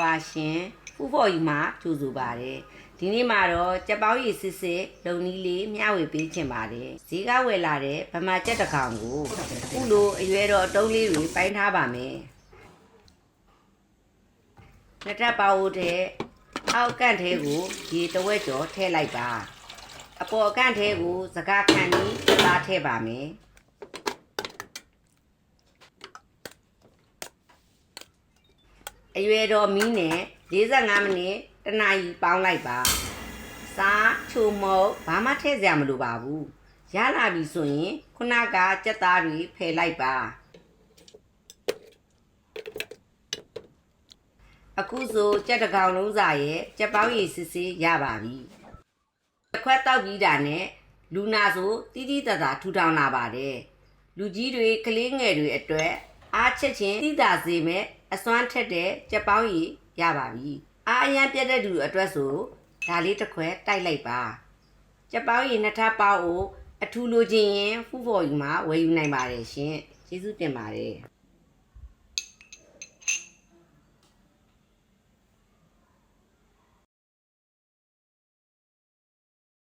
ပါရှင်ဖူဖော်ယူမှာကြိုဆိုပါတယ်ဒီနေ့မှာတော့ကြက်ပေါင်းရည်စစ်စစ်လုံနီးလေးမျှဝေပေးချင်ပါတယ်ဈေးကဝယ်လာတဲ့ဗမာကြက်တစ်ကောင်ကိုခုလိုအရွယ်တော်အတုံးလေးတွေပိုင်းထားပါမယ်နှစ်ထပ်ပါဝိုးတဲ့အောက်ကန့်ထဲကိုရေတဝက်ကျော်ထည့်လိုက်ပါအပေါ်အကန့်ထဲကိုစကားခံပြီးသားထည့်ပါမယ် အရွယ်တော်မီးနဲ့45မိနစ်တနာရီပေါင်းလိုက်ပါစားချိုမုတ်ဘာမှထည့်စရာမလိုပါဘူးရလာပြီဆိုရင်ခုနကကြက်သားတွေဖယ်လိုက်ပါအခုဆိုကြက်တစ်ကောင်လုံးစာရဲ့ကြက်ပေါင်းရည်စစ်စစ်ရပါပြီတစ်ခွက်တောက်ပြီးတာနဲ့လူနာဆိုတီးတီးတသာထူထောင်လာပါတယ်လူကြီးတွေကလေးငယ်တွေအတွက်အားချက်ချင်းတိတာစေမဲ့ အစွမ်းထက်တဲ့ကြက်ပေါင်းရည်ရပါပြီအားအရန်ပြတ်တဲ့သူအတွက်ဆိုဒါလေးတစ်ခွက်တိုက်လိုက်ပါကြက်ပေါင်းရည်နှစ်ထပ်ပေါင်းကိုအထူလိုချင်ရင်ဖူးဖော်ယူမှာဝယ်ယူနိုင်ပါတယ်ရှင်ကျေးဇူးတင်ပါတယ်